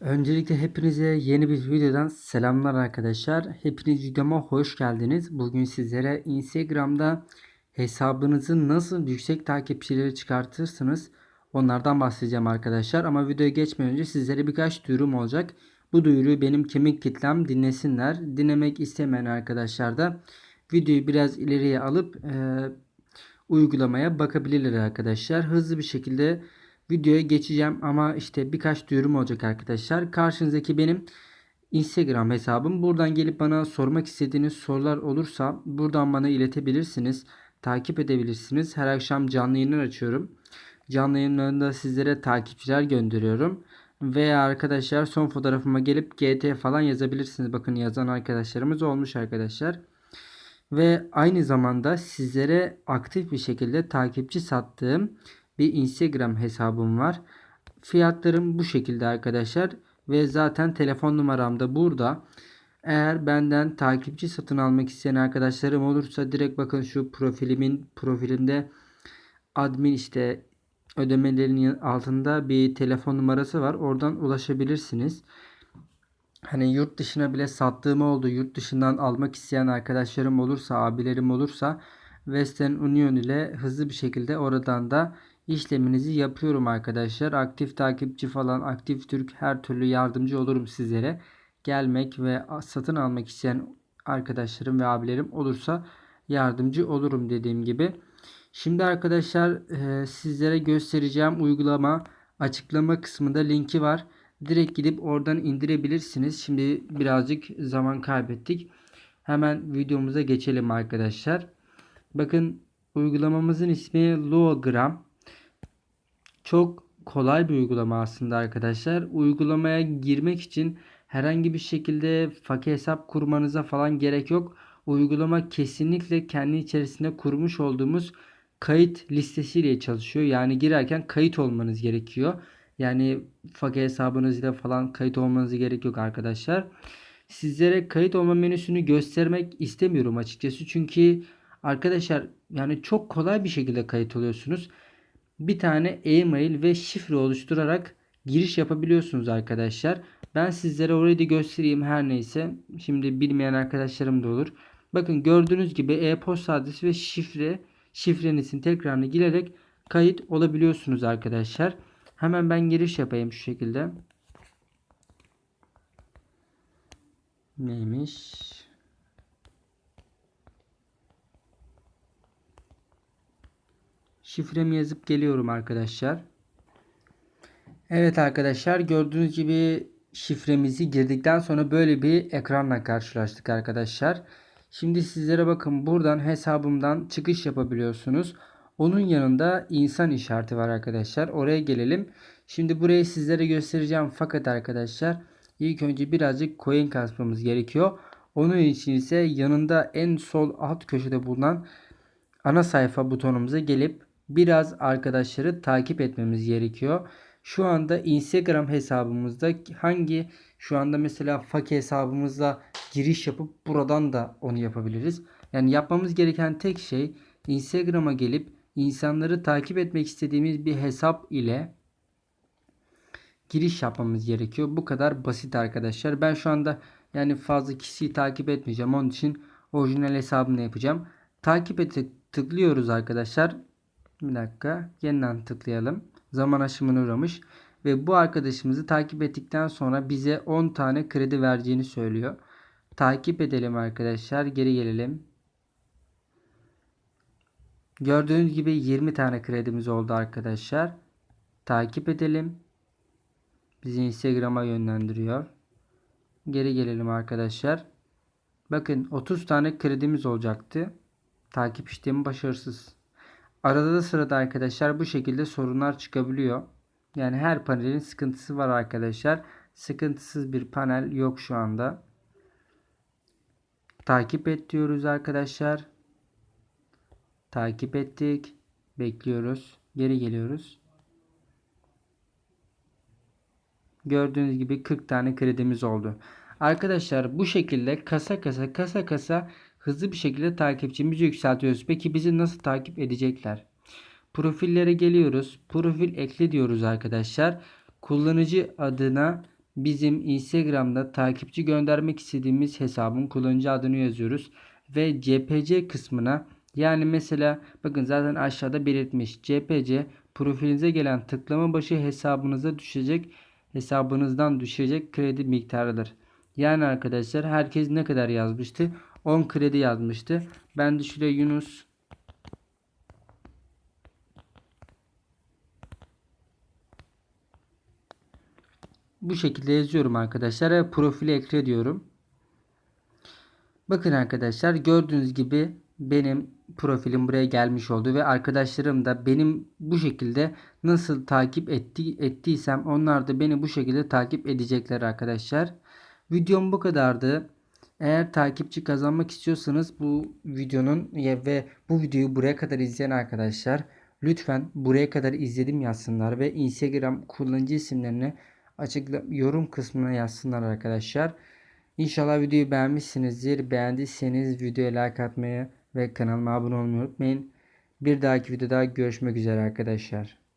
Öncelikle hepinize yeni bir videodan selamlar arkadaşlar. Hepiniz videoma hoş geldiniz. Bugün sizlere Instagram'da hesabınızı nasıl yüksek takipçileri çıkartırsınız onlardan bahsedeceğim arkadaşlar. Ama videoya geçmeden önce sizlere birkaç duyurum olacak. Bu duyuruyu benim kemik kitlem dinlesinler. Dinlemek istemeyen arkadaşlar da videoyu biraz ileriye alıp e, uygulamaya bakabilirler arkadaşlar. Hızlı bir şekilde videoya geçeceğim ama işte birkaç duyurum olacak arkadaşlar. Karşınızdaki benim Instagram hesabım. Buradan gelip bana sormak istediğiniz sorular olursa buradan bana iletebilirsiniz. Takip edebilirsiniz. Her akşam canlı yayınlar açıyorum. Canlı yayınlarında sizlere takipçiler gönderiyorum. Veya arkadaşlar son fotoğrafıma gelip GT falan yazabilirsiniz. Bakın yazan arkadaşlarımız olmuş arkadaşlar. Ve aynı zamanda sizlere aktif bir şekilde takipçi sattığım bir Instagram hesabım var. Fiyatlarım bu şekilde arkadaşlar. Ve zaten telefon numaram da burada. Eğer benden takipçi satın almak isteyen arkadaşlarım olursa direkt bakın şu profilimin profilimde admin işte ödemelerin altında bir telefon numarası var. Oradan ulaşabilirsiniz. Hani yurt dışına bile sattığım oldu. Yurt dışından almak isteyen arkadaşlarım olursa, abilerim olursa Western Union ile hızlı bir şekilde oradan da işleminizi yapıyorum arkadaşlar. Aktif takipçi falan, aktif Türk her türlü yardımcı olurum sizlere. Gelmek ve satın almak isteyen arkadaşlarım ve abilerim olursa yardımcı olurum dediğim gibi. Şimdi arkadaşlar e, sizlere göstereceğim uygulama açıklama kısmında linki var. Direkt gidip oradan indirebilirsiniz. Şimdi birazcık zaman kaybettik. Hemen videomuza geçelim arkadaşlar. Bakın uygulamamızın ismi Loagram. Çok kolay bir uygulama aslında arkadaşlar. Uygulamaya girmek için herhangi bir şekilde fake hesap kurmanıza falan gerek yok. Uygulama kesinlikle kendi içerisinde kurmuş olduğumuz kayıt listesiyle çalışıyor. Yani girerken kayıt olmanız gerekiyor. Yani fake hesabınızla falan kayıt olmanız gerek yok arkadaşlar. Sizlere kayıt olma menüsünü göstermek istemiyorum açıkçası. Çünkü arkadaşlar yani çok kolay bir şekilde kayıt oluyorsunuz bir tane e-mail ve şifre oluşturarak giriş yapabiliyorsunuz arkadaşlar. Ben sizlere orayı da göstereyim her neyse. Şimdi bilmeyen arkadaşlarım da olur. Bakın gördüğünüz gibi e-posta adresi ve şifre şifrenizin tekrarını girerek kayıt olabiliyorsunuz arkadaşlar. Hemen ben giriş yapayım şu şekilde. Neymiş? Şifremi yazıp geliyorum arkadaşlar. Evet arkadaşlar gördüğünüz gibi şifremizi girdikten sonra böyle bir ekranla karşılaştık arkadaşlar. Şimdi sizlere bakın buradan hesabımdan çıkış yapabiliyorsunuz. Onun yanında insan işareti var arkadaşlar. Oraya gelelim. Şimdi burayı sizlere göstereceğim fakat arkadaşlar ilk önce birazcık coin kasmamız gerekiyor. Onun için ise yanında en sol alt köşede bulunan ana sayfa butonumuza gelip biraz arkadaşları takip etmemiz gerekiyor. Şu anda Instagram hesabımızda hangi şu anda mesela fake hesabımızla giriş yapıp buradan da onu yapabiliriz. Yani yapmamız gereken tek şey Instagram'a gelip insanları takip etmek istediğimiz bir hesap ile giriş yapmamız gerekiyor. Bu kadar basit arkadaşlar. Ben şu anda yani fazla kişiyi takip etmeyeceğim. Onun için orijinal hesabımla yapacağım. Takip et tıklıyoruz arkadaşlar. Bir dakika. Yeniden tıklayalım. Zaman aşımına uğramış. Ve bu arkadaşımızı takip ettikten sonra bize 10 tane kredi vereceğini söylüyor. Takip edelim arkadaşlar. Geri gelelim. Gördüğünüz gibi 20 tane kredimiz oldu arkadaşlar. Takip edelim. Bizi Instagram'a yönlendiriyor. Geri gelelim arkadaşlar. Bakın 30 tane kredimiz olacaktı. Takip işlemi başarısız. Arada da sırada arkadaşlar bu şekilde sorunlar çıkabiliyor. Yani her panelin sıkıntısı var arkadaşlar. Sıkıntısız bir panel yok şu anda. Takip et diyoruz arkadaşlar. Takip ettik. Bekliyoruz. Geri geliyoruz. Gördüğünüz gibi 40 tane kredimiz oldu. Arkadaşlar bu şekilde kasa kasa kasa kasa hızlı bir şekilde takipçimizi yükseltiyoruz. Peki bizi nasıl takip edecekler? Profillere geliyoruz. Profil ekle diyoruz arkadaşlar. Kullanıcı adına bizim Instagram'da takipçi göndermek istediğimiz hesabın kullanıcı adını yazıyoruz ve CPC kısmına yani mesela bakın zaten aşağıda belirtmiş CPC profilinize gelen tıklama başı hesabınıza düşecek hesabınızdan düşecek kredi miktarıdır. Yani arkadaşlar herkes ne kadar yazmıştı? 10 kredi yazmıştı. Ben de şuraya Yunus bu şekilde yazıyorum arkadaşlar ve profili ekle diyorum. Bakın arkadaşlar gördüğünüz gibi benim profilim buraya gelmiş oldu ve arkadaşlarım da benim bu şekilde nasıl takip etti, ettiysem onlar da beni bu şekilde takip edecekler arkadaşlar. Videom bu kadardı. Eğer takipçi kazanmak istiyorsanız bu videonun ve bu videoyu buraya kadar izleyen arkadaşlar lütfen buraya kadar izledim yazsınlar ve Instagram kullanıcı isimlerini açıkla yorum kısmına yazsınlar arkadaşlar. İnşallah videoyu beğenmişsinizdir. Beğendiyseniz videoya like atmayı ve kanalıma abone olmayı unutmayın. Bir dahaki videoda görüşmek üzere arkadaşlar.